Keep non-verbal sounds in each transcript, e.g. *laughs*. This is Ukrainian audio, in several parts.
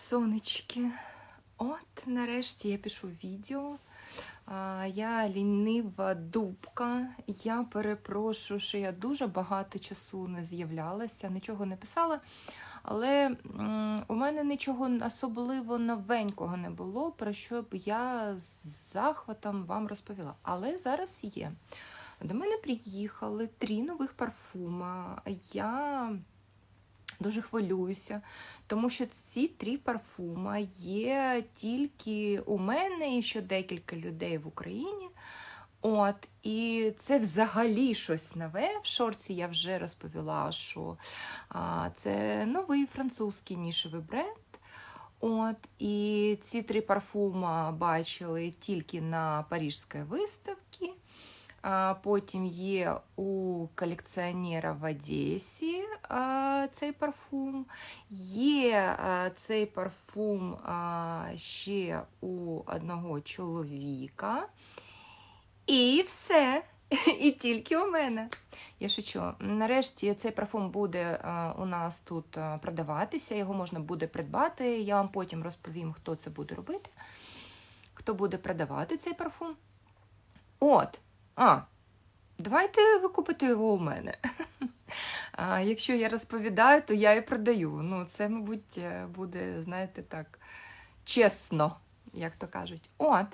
сонечки. От, нарешті я пишу відео. Я лінива дубка. Я перепрошую, що я дуже багато часу не з'являлася, нічого не писала. Але у мене нічого особливо новенького не було, про що б я з захватом вам розповіла. Але зараз є. До мене приїхали три нових парфума. Я дуже хвилююся, тому що ці три парфума є тільки у мене і ще декілька людей в Україні. От, і це взагалі щось нове. В шорці я вже розповіла, що а, це новий французький нішевий бренд. От, і ці три парфума бачили тільки на Парижській виставці. Потім є у колекціонера в Одесі цей парфум. Є цей парфум ще у одного чоловіка. І все. І тільки у мене. Я шучу. Нарешті цей парфум буде у нас тут продаватися, його можна буде придбати. Я вам потім розповім, хто це буде робити, хто буде продавати цей парфум. От. А, давайте ви купите його у мене. *laughs* А, Якщо я розповідаю, то я і продаю. Ну, це, мабуть, е, буде, знаєте, так, чесно, як то кажуть. От.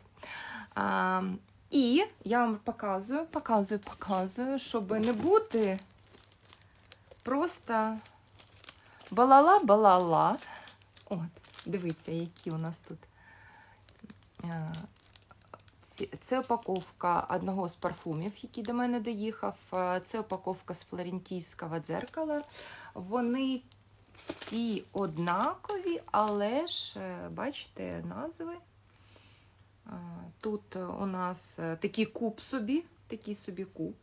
А, І я вам показую, показую, показую, щоб не бути просто балала-балала. От, дивіться, які у нас тут. Це упаковка одного з парфумів, який до мене доїхав. Це упаковка з флорентійського дзеркала. Вони всі однакові, але ж, бачите, назви. Тут у нас такий куб собі, такий собі куб.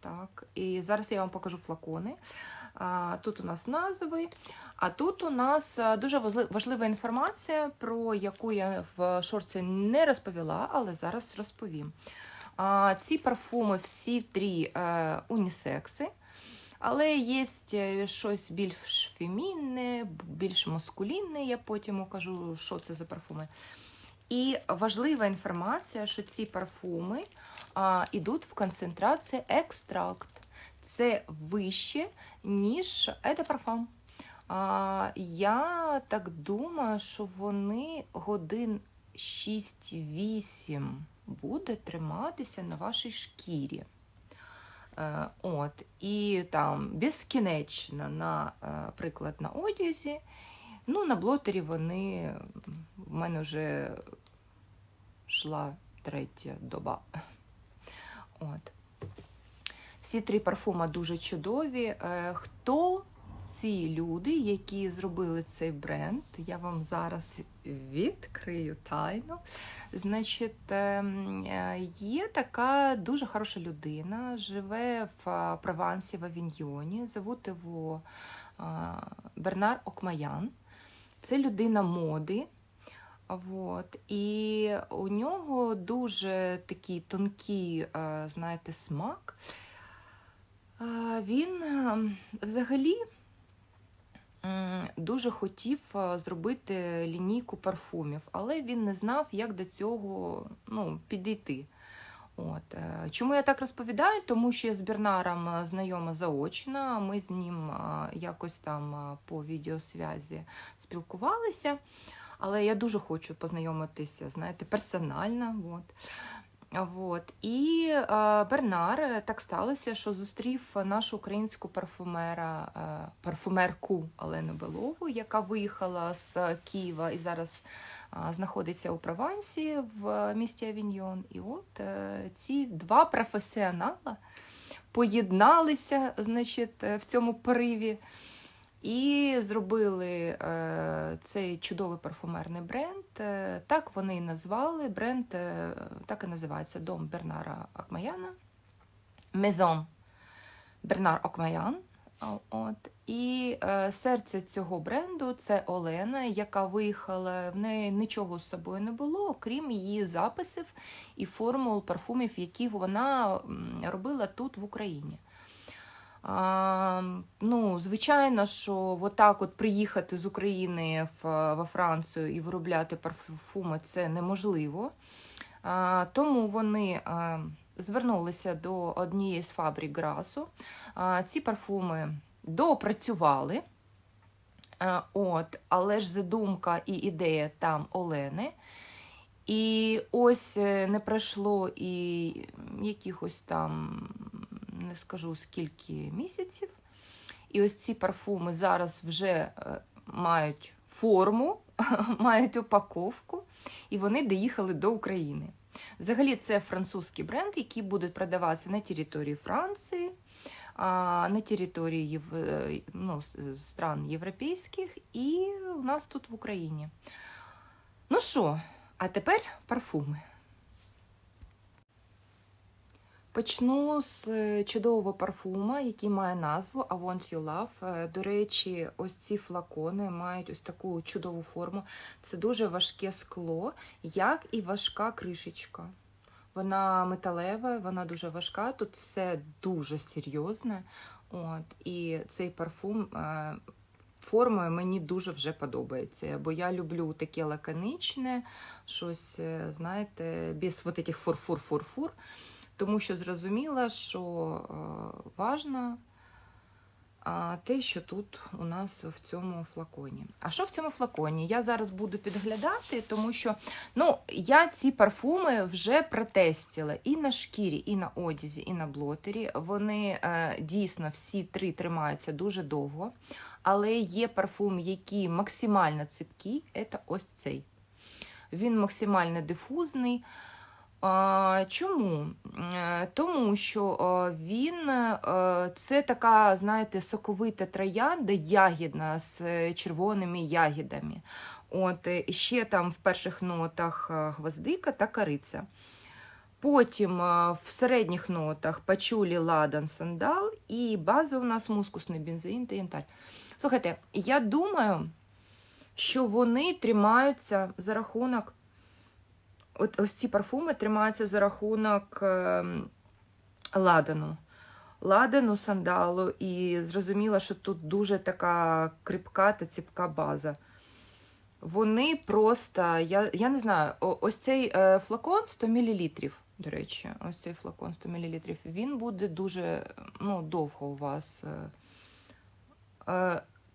Так, І зараз я вам покажу флакони. Тут у нас назви, а тут у нас дуже важлива інформація, про яку я в шорці не розповіла, але зараз розповім. Ці парфуми всі три е, унісекси, але є е, щось більш фемінне, більш маскулінне, я потім укажу, що це за парфуми. І важлива інформація, що ці парфуми йдуть в концентрації екстракт. Це вище, ніж парфум. А, Я так думаю, що вони годин 6-8 буде триматися на вашій шкірі. Е, от, І там безкінечно, наприклад, на одязі. Ну, на блотері вони в мене вже йшла третя доба. От. Всі три парфума дуже чудові. Е, хто ці люди, які зробили цей бренд? Я вам зараз відкрию тайну. Значить, ем, е, є така дуже хороша людина, живе в Провансі в Авіньйоні, зовут його Бернар Окмаян. Це людина моди. От. І у нього дуже такий тонкий, знаєте, смак. Він взагалі дуже хотів зробити лінійку парфумів, але він не знав, як до цього ну, підійти. От. Е, чому я так розповідаю? Тому що я з Бернаром знайома заочно, ми з ним якось там по відеосвязі спілкувалися. Але я дуже хочу познайомитися, знаєте, персонально. От. От. І е, Бернар так сталося, що зустрів нашу українську парфумера, е, парфумерку Олену Белову, яка виїхала з Києва і зараз е, знаходиться у Провансі в місті Авіньйон. І от е, ці два професіонала поєдналися значить, в цьому пориві. І зробили е, цей чудовий парфумерний бренд. Е, так вони і назвали. Бренд е, так і називається Дом Бернара Акмаяна. Мезон Бернар Окмаян. От. І е, серце цього бренду це Олена, яка виїхала, в неї нічого з собою не було, окрім її записів і формул парфумів, які вона робила тут в Україні. Ну, Звичайно, що отак от приїхати з України в, во Францію і виробляти парфуми це неможливо. А, Тому вони а, звернулися до однієї з фабрик Грасу. А, Ці парфуми доопрацювали. А, от, Але ж задумка і ідея там Олени. І ось е, не пройшло і якихось там не скажу скільки місяців. І ось ці парфуми зараз вже е, мають форму, *laughs* мають упаковку, і вони доїхали до України. Взагалі, це французький бренд, який буде продаватися на території Франції, на території е, ну, стран європейських і у нас тут в Україні. Ну що, а тепер парфуми. Почну з е, чудового парфума, який має назву I Want You Love. Е, до речі, ось ці флакони мають ось таку чудову форму. Це дуже важке скло, як і важка кришечка. Вона металева, вона дуже важка, тут все дуже серйозне. От, І цей парфум е, формою мені дуже вже подобається. Бо я люблю таке лаконичне, щось, знаєте, без вот этих фур-фур-фур-фур тому що зрозуміла, що е, важно те, що тут у нас в цьому флаконі. А що в цьому флаконі? Я зараз буду підглядати, тому що ну, я ці парфуми вже протестила і на шкірі, і на одязі, і на блотері. Вони е, дійсно всі три тримаються дуже довго. Але є парфум, який максимально ципкий, це ось цей. Він максимально дифузний. Чому? Е, тому що він е, це така, знаєте, соковита троянда, ягідна з червоними ягідами. От, Ще там в перших нотах е, гвоздика та кориця. Потім в середніх нотах пачулі ладан сандал, і база у нас мускусний бензин та янтарь. Слухайте, я думаю, що вони тримаються за рахунок от ось ці парфуми тримаються за рахунок е, ладану. Ладану, сандалу, і зрозуміла, що тут дуже така кріпка та ціпка база. Вони просто, я я не знаю, ось цей е, флакон 100 мл, до речі, ось цей флакон 100 мл, він буде дуже ну, довго у вас.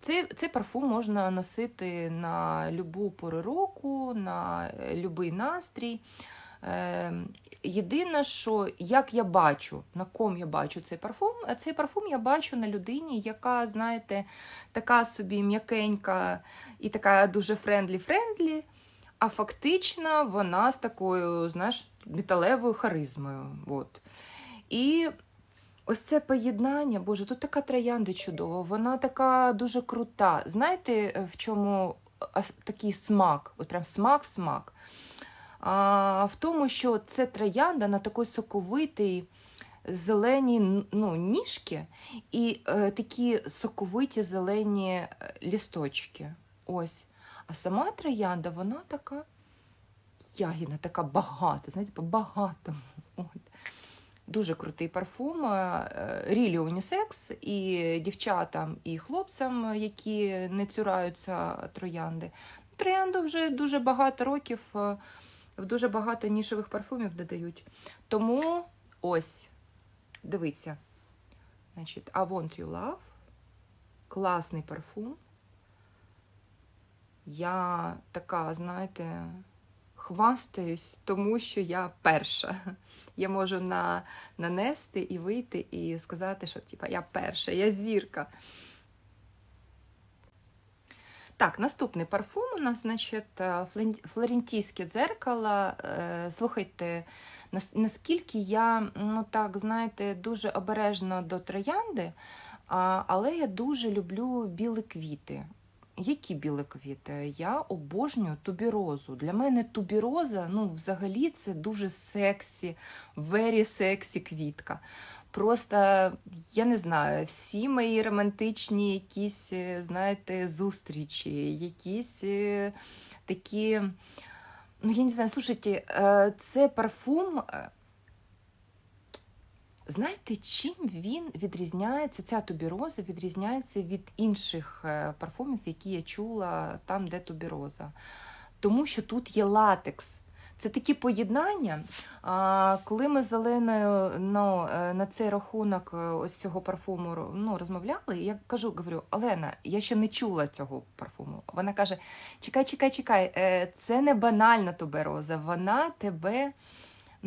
Е, е цей цей парфум можна носити на любу пору року, на будь-який настрій. Е, Єдине, що як я бачу, на ком я бачу цей парфум, цей парфум я бачу на людині, яка, знаєте, така собі м'якенька і така дуже френдлі-френдлі, а фактично вона з такою, знаєш, металевою харизмою. От. І Ось це поєднання, Боже, тут така троянда чудова, вона така дуже крута. Знаєте, е, в чому такий смак? От прям смак-смак. А, В тому, що це троянда на такій соковитій зелені ну, ніжки і е, такі соковиті зелені е, лісточки. Ось. А сама троянда, вона така ягідна, така багата, знаєте, багата. От. Дуже крутий парфум, рілі унісекс і дівчатам, і хлопцям, які не цюраються троянди. Троянду вже дуже багато років, е, дуже багато нішевих парфумів додають. Тому ось, дивіться. Значить, I want you love. Класний парфум. Я така, знаєте, хвастаюсь, тому що я перша. Я можу на, нанести і вийти, і сказати, що типа, я перша, я зірка. Так, наступний парфум у нас, значить, е, флорентійське дзеркало. Е, слухайте, наскільки я, ну так, знаєте, дуже обережна до троянди, але я дуже люблю білі квіти. Які білі квіти? Я обожнюю тубірозу. Для мене тубіроза, ну, взагалі, це дуже сексі, very сексі квітка. Просто, я не знаю, всі мої романтичні якісь, е, знаєте, зустрічі, якісь е, такі. Ну, я не знаю, слушайте, е, це парфум. Знаєте, чим він відрізняється, ця тубіроза відрізняється від інших е, парфумів, які я чула там, де тубіроза? Тому що тут є латекс. Це такі поєднання. А, коли ми з Оленою ну, е, на цей рахунок е, ось цього парфуму ну, розмовляли, я кажу, говорю, Олена, я ще не чула цього парфуму. Вона каже: чекай, чекай, чекай, це не банальна тубероза, вона тебе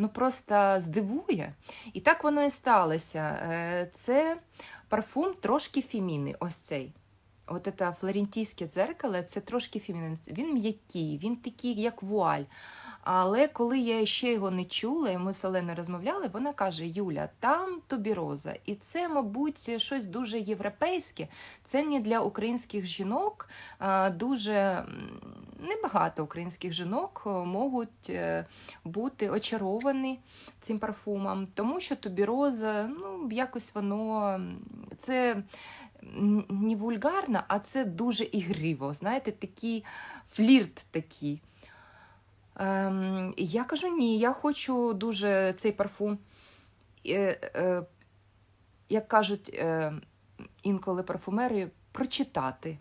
ну, просто здивує. І так воно і сталося. Е, Це парфум трошки фіміни, ось цей. От це флорентійське дзеркало, це трошки фемінний. Він м'який, він такий, як вуаль. Але коли я ще його не чула, і ми з Оленою розмовляли, вона каже: Юля, там тубіроза. І це, мабуть, щось дуже європейське. Це не для українських жінок. Дуже небагато українських жінок е, можуть е, бути очаровані цим парфумом, тому що тубіроза, ну, якось воно це не вульгарно, а це дуже ігриво. Знаєте, такий флірт такий. Ем, я кажу, ні, я хочу дуже цей парфум. Е, е, як кажуть е, інколи парфумери, прочитати.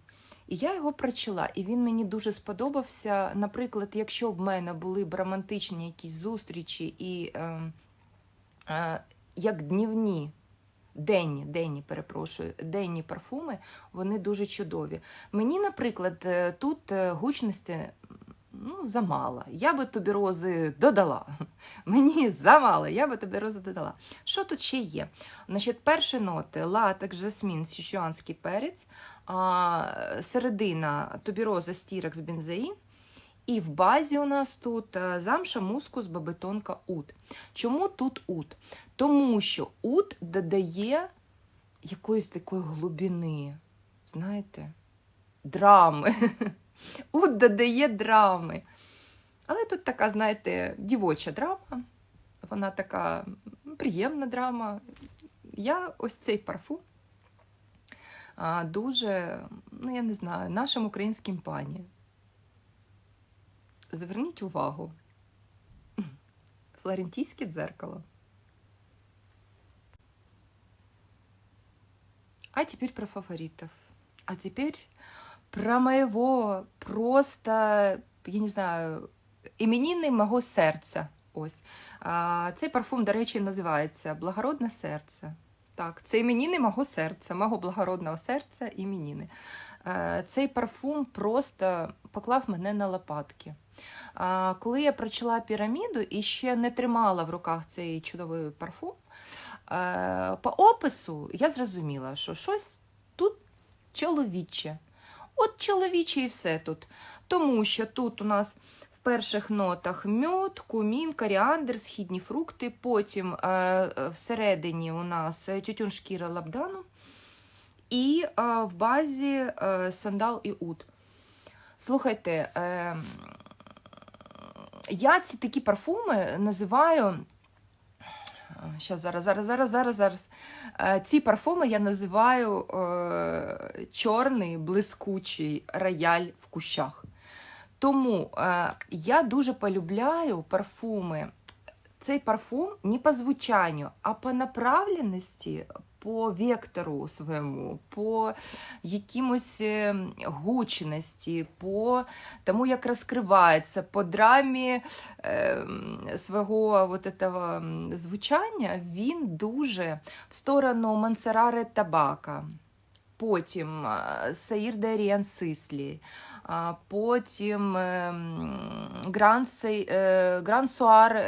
І я його прочила, і він мені дуже сподобався. Наприклад, якщо в мене були б романтичні якісь зустрічі і е, е, як днівні, денні, денні, перепрошую, денні парфуми, вони дуже чудові. Мені, наприклад, е, тут е, гучності ну, замало. Я би тобі рози додала. *laughs* Мені замало, я би тобі рози додала. Що тут ще є? Значить, перші ноти латекс, жасмін, січуанський перець, середина тубіроза, стірекс, бензеїн. І в базі у нас тут е, замша, мускус, бабетонка, ут. Чому тут ут? Тому що ут додає якоїсь такої глибини, знаєте, драми. *laughs* Ут додає драми. Але тут така, знаєте, дівоча драма. Вона така приємна драма. Я ось цей парфум дуже, ну я не знаю, нашим українським пані. Зверніть увагу. Флорентійське дзеркало. А теперь про фаворитов. А теперь про моего просто, я не знаю, іменінний мого серця. Ось. А, цей парфум, до речі, називається Благородне серце. Так, це іменіни мого серця, мого благородного серця іменіни. Е, Цей парфум просто поклав мене на лопатки. Коли я прочила піраміду і ще не тримала в руках цей чудовий парфум, е, по опису я зрозуміла, що щось тут чоловіче. От чоловіче і все тут. Тому що тут у нас в перших нотах мьод, кумін, коріандр, східні фрукти. Потім е, е, всередині у нас тютюн шкіра лабдану. І в базі сандал і ут. Слухайте, е, я ці такі парфуми називаю. Щас, зараз, зараз, зараз, зараз, зараз. Е, Ці парфуми я називаю е, чорний блискучий рояль в кущах. Тому е, я дуже полюбляю парфуми. Цей парфум не по звучанню, а по направленості, по вектору своєму, по якимось е, гучності, по тому, як розкривається, по драмі е, свого вот этого звучання, він дуже в сторону Мансерари Табака. Потім е, Саїр де Сислі, потім ем, е, Гран Суар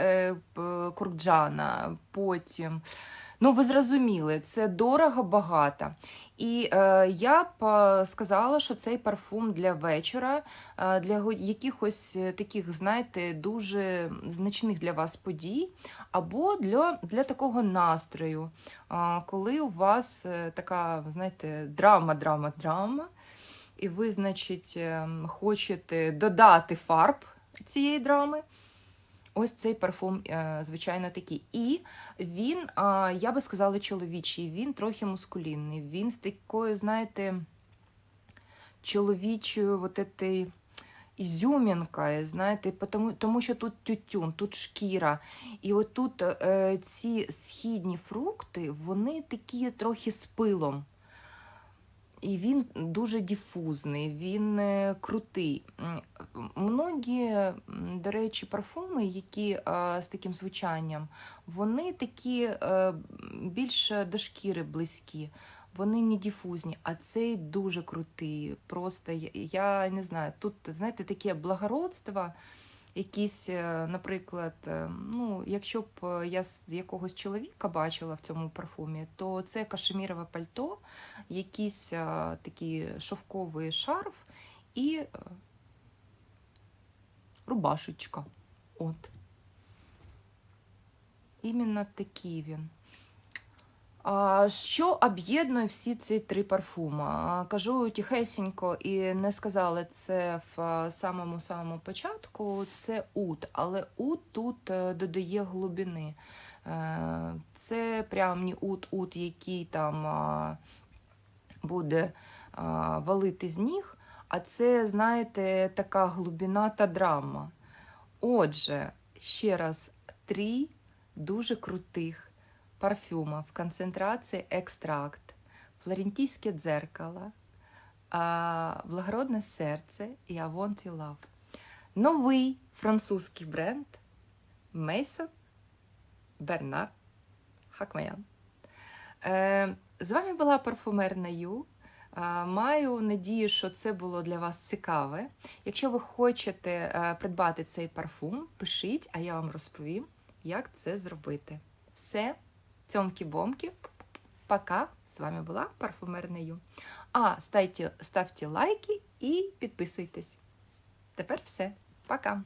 Куркджана, потім. Ну, ви зрозуміли, це дорого, багато. І е, я б е, сказала, що цей парфум для вечора, е, для якихось е, таких, знаєте, дуже значних для вас подій, або для, для такого настрою, е, коли у вас е, така, знаєте, драма, драма, драма і ви, значить, ем, хочете додати фарб цієї драми. Ось цей парфум, е, звичайно, такий. І він, я би сказала, чоловічий, він трохи мускулінний. Він з такою, знаєте, чоловічою, от этой ізюмінка, знаєте, тому, тому що тут тютюн, тут шкіра. І от тут е, ці східні фрукти, вони такі трохи з пилом. І він дуже діфузний, він е, крутий. Многі, до речі, парфуми, які е, з таким звучанням, вони такі е, більш до шкіри близькі. Вони не діфузні, а цей дуже крутий. Просто я, я не знаю, тут, знаєте, таке благородство, якісь, е, наприклад, е, ну, якщо б е, я з якогось чоловіка бачила в цьому парфумі, то це кашемірове пальто, якийсь такий шовковий шарф і рубашечка. От. Іменно такий він. Що об'єднує всі ці три парфуми? Кажу тихесенько і не сказали це в самому самому початку. Це ут, але ут тут е, додає глибини. Е, Це прям не ут-ут, який там буде валити з ніг, а це, знаєте, така глибина та драма. Отже, ще раз, три дуже крутих парфюма в концентрації екстракт, флорентійське дзеркало, благородне серце і I Want Your Love. Новий французький бренд Мейсон Бернар Хакмаян. З вами була парфумерна Ю. Е, Маю надію, що це було для вас цікаве. Якщо ви хочете е, придбати цей парфум, пишіть, а я вам розповім, як це зробити. Все, цьомки-бомки, пока. З вами була парфумерна Ю. А, ставте, ставте лайки і підписуйтесь. Тепер все. Пока.